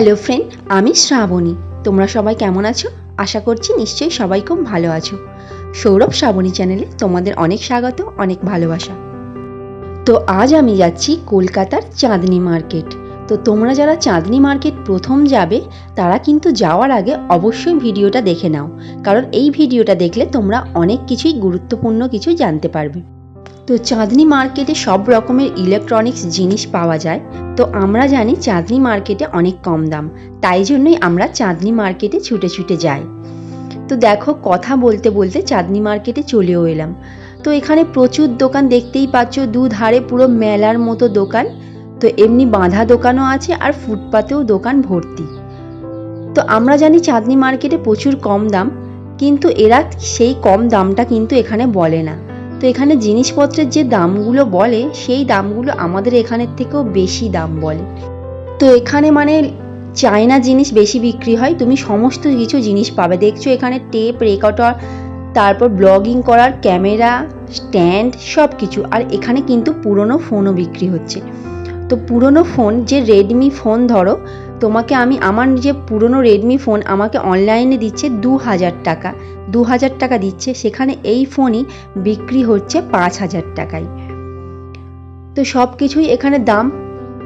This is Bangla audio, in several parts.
হ্যালো ফ্রেন্ড আমি শ্রাবণী। তোমরা সবাই কেমন আছো? আশা করছি নিশ্চয়ই সবাই খুব ভালো আছো। সৌরভ শ্রাবণী চ্যানেলে তোমাদের অনেক স্বাগত, অনেক ভালোবাসা। তো আজ আমি যাচ্ছি কলকাতার চাঁদনি মার্কেট। তো তোমরা যারা চাঁদনি মার্কেট প্রথম যাবে, তারা কিন্তু যাওয়ার আগে অবশ্যই ভিডিওটা দেখে নাও। কারণ এই ভিডিওটা দেখলে তোমরা অনেক কিছুই গুরুত্বপূর্ণ কিছু জানতে পারবে। তো চাঁদনি মার্কেটে সব রকমের ইলেকট্রনিক্স জিনিস পাওয়া যায়। তো আমরা জানি চাঁদনি মার্কেটে অনেক কম দাম। তাই জন্যই আমরা চাঁদনি মার্কেটে ছুটে ছুটে যাই। তো দেখো, কথা বলতে বলতে চাঁদনি মার্কেটে চলেও এলাম। তো এখানে প্রচুর দোকান দেখতেই পাচ্ছ, দুধারে পুরো মেলার মতো দোকান। তো এমনি বাঁধা দোকানও আছে আর ফুটপাতেও দোকান ভর্তি। তো আমরা জানি চাঁদনি মার্কেটে প্রচুর কম দাম, কিন্তু এরা সেই কম দামটা কিন্তু এখানে বলে না। তো এখানে জিনিসপত্রের যে দামগুলো বলে, সেই দামগুলো আমাদের এখানের থেকেও বেশি দাম বলে। তো এখানে মানে চায়না জিনিস বেশি বিক্রি হয়, তুমি সমস্ত কিছু জিনিস পাবে। দেখছ এখানে টেপ, রেকর্ডার, তারপর ব্লগিং করার ক্যামেরা, স্ট্যান্ড সব কিছু আর এখানে কিন্তু পুরনো ফোনও বিক্রি হচ্ছে। তো পুরনো ফোন, যে রেডমি ফোন ধরো তোমাকে আমি আমার যে পুরনো রেডমি ফোন আমাকে অনলাইনে দিচ্ছে দু হাজার টাকা। দু হাজার টাকা দিচ্ছে, সেখানে এই ফোনই বিক্রি হচ্ছে পাঁচ হাজার টাকায়। তো সব কিছুই এখানে দাম,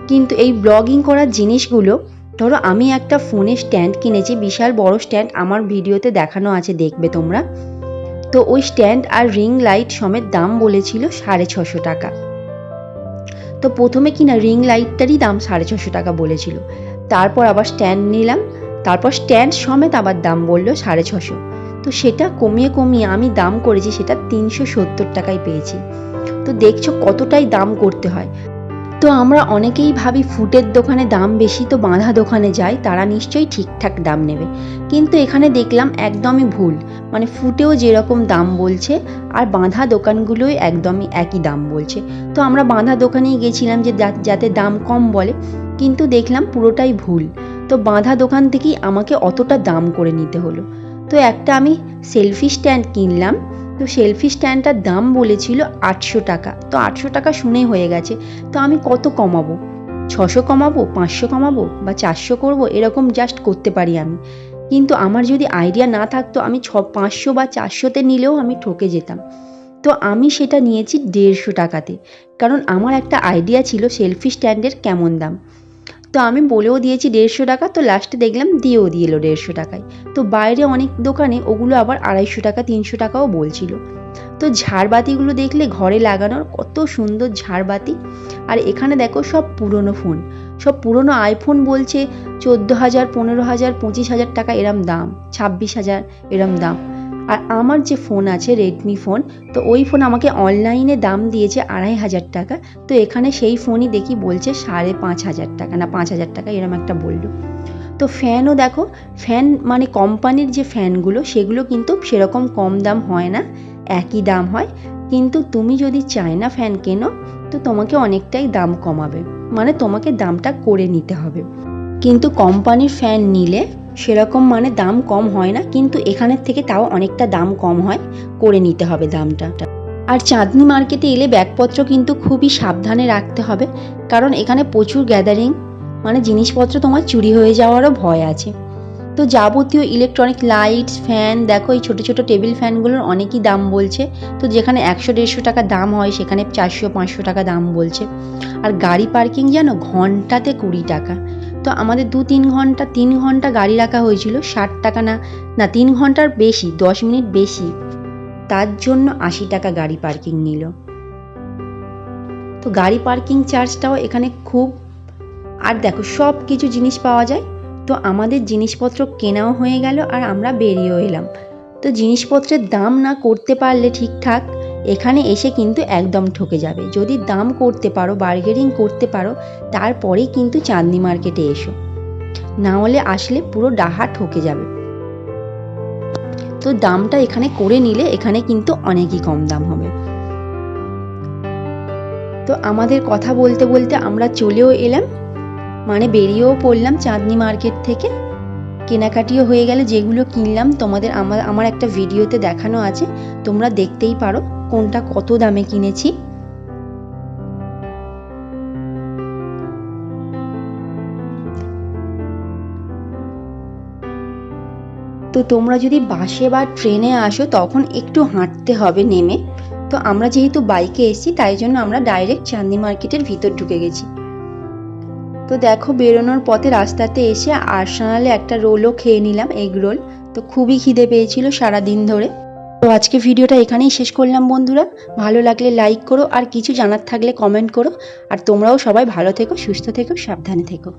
কিন্তু এই ব্লগিং করার জিনিসগুলো, ধরো আমি একটা ফোনের স্ট্যান্ড কিনেছি, বিশাল বড় স্ট্যান্ড আমার ভিডিওতে দেখানো আছে, দেখবে তোমরা। তো ওই স্ট্যান্ড আর রিং লাইট সমেত দাম বলেছিল সাড়ে ছশো টাকা। তো প্রথমে কিনা রিং লাইটটারই দাম সাড়ে ছশো টাকা বলেছিল। তারপর আবার স্ট্যান্ড নিলাম। তারপর স্ট্যান্ড সমেত আবার দাম বলল সাড়ে ছশো। তো সেটা কমিয়ে কমিয়ে আমি দাম করেছি, সেটা তিনশো সত্তর টাকায় পেয়েছি। তো দেখছ কতটাই দাম করতে হয়। তো আমরা অনেকেই ভাবি ফুটের দোকানে দাম বেশি, তো বাঁধা দোকানে যাই, তারা নিশ্চয়ই ঠিকঠাক দাম নেবে। কিন্তু এখানে দেখলাম একদমই ভুল। মানে ফুটেও যেরকম দাম বলছে, আর বাঁধা দোকানগুলোই একদমই একই দাম বলছে। তো আমরা বাঁধা দোকানেই গেছিলাম যে, যাতে দাম কম বলে। কিন্তু দেখলাম পুরোটাই ভুল। তো বাঁধা দোকান থেকেই আমাকে অতটা দাম করে নিতে হলো। তো একটা আমি সেলফি স্ট্যান্ড কিনলাম। তো সেলফি স্ট্যান্ডটার দাম বলেছিল আটশো টাকা। তো আটশো টাকা শুনেই হয়ে গেছে। তো আমি কত কমাবো? ছশো কমাবো? পাঁচশো কমাবো? বা চারশো করব? এরকম জাস্ট করতে পারি আমি। কিন্তু আমার যদি আইডিয়া না থাকতো, আমি ছ, পাঁচশো বা চারশোতে নিলেও আমি ঠকে যেতাম। তো আমি সেটা নিয়েছি দেড়শো টাকাতে। কারণ আমার একটা আইডিয়া ছিল সেলফি স্ট্যান্ডের কেমন দাম। তো আমি বলেও দিয়েছি দেড়শো টাকা, তো লাস্টে দেখলাম দিয়েও দিয়ে এলো দেড়শো টাকায়। তো বাইরে অনেক দোকানে ওগুলো আবার আড়াইশো টাকা, তিনশো টাকাও বলছিল। তো ঝাড়বাতিগুলো দেখলে ঘরে লাগানোর কত সুন্দর ঝাড়বাতি। আর এখানে দেখো সব পুরনো ফোন সব পুরনো আইফোন বলছে চোদ্দ হাজার, পনেরো হাজার, পঁচিশ হাজার টাকা এরম দাম, ছাব্বিশ হাজার এরম দাম। আর আমার যে ফোন আছে রেডমি ফোন তো ওই ফোন আমাকে অনলাইনে দাম দিয়েছে আড়াই হাজার টাকা। তো এখানে সেই ফোনই দেখি বলছে সাড়ে পাঁচ হাজার টাকা, না পাঁচ হাজার টাকা, এরম একটা বলল। তো ফ্যানও দেখো ফ্যান মানে কোম্পানির যে ফ্যানগুলো সেগুলো কিন্তু সেরকম কম দাম হয় না, একই দাম হয়। কিন্তু তুমি যদি চায়না ফ্যান কেনো, তো তোমাকে অনেকটাই দাম কমাবে। মানে তোমাকে দামটা করে নিতে হবে। কিন্তু কোম্পানির ফ্যান নিলে সেরকম মানে দাম কম হয় না, কিন্তু এখানের থেকে তাও অনেকটা দাম কম হয়, করে নিতে হবে দামটা। আর চাঁদনি মার্কেটে এলে ব্যাগপত্র কিন্তু খুবই সাবধানে রাখতে হবে, কারণ এখানে প্রচুর গ্যাদারিং মানে জিনিসপত্র তোমার চুরি হয়ে যাওয়ারও ভয় আছে। তো যাবতীয় ইলেকট্রনিক লাইটস ফ্যান দেখো এই ছোটো ছোটো টেবিল ফ্যানগুলোর অনেকই দাম বলছে। তো যেখানে একশো দেড়শো টাকা দাম হয়, সেখানে চারশো পাঁচশো টাকা দাম বলছে। আর গাড়ি পার্কিং জানো, ঘন্টাতে কুড়ি টাকা। তো আমাদের দু তিন ঘণ্টা তিন ঘণ্টা গাড়ি রাখা হয়েছিল, ষাট টাকা না না তিন ঘণ্টার বেশি, দশ মিনিট বেশি। তার জন্য আশি টাকা গাড়ি পার্কিং নিল। তো গাড়ি পার্কিং চার্জটাও এখানে খুব, আর দেখো সব কিছু জিনিস পাওয়া যায়। তো আমাদের জিনিসপত্র কেনাও হয়ে গেল আর আমরা বেরিয়েও এলাম। তো জিনিসপত্রের দাম না করতে পারলে ঠিকঠাক, এখানে এসে কিন্তু একদম ঠকে যাবে। যদি দাম করতে পারো বার্গেনিং করতে পারো, তারপরেই কিন্তু চাঁদনি মার্কেটে এসো। না হলে আসলে পুরো ডাহা ঠকে যাবে। তো দামটা এখানে করে নিলে এখানে কিন্তু অনেকই কম দাম হবে। তো আমাদের কথা বলতে বলতে আমরা চলেও এলাম। মানে বেরিয়েও পড়লাম চাঁদনি মার্কেট থেকে। কেনাকাটিও হয়ে গেলে যেগুলো কিনলাম, তোমাদের আমার আমার একটা ভিডিওতে দেখানো আছে, তোমরা দেখতেই পারো কোনটা কত দামে কিনেছি। তো তোমরা যদি বাসে বা ট্রেনে আসো, তখন একটু হাঁটতে হবে নেমে। তো আমরা যেহেতু বাইকে এসেছি, তাই জন্য আমরা ডাইরেক্ট চাঁদনি মার্কেটের ভিতর ঢুকে গেছি। তো দেখো বেরোনোর পথে রাস্তাতে এসে আর্সেনালে একটা রোলও খেয়ে নিলাম এগ রোল। তো খুবই খিদে পেয়েছিল সারা দিন ধরে। তো আজকে ভিডিওটা এখানেই শেষ করলাম বন্ধুরা। ভালো লাগলে লাইক করো আর কিছু জানার থাকলে কমেন্ট করো। আর তোমরাও সবাই ভালো থেকো, সুস্থ থেকো, সাবধানে থেকো।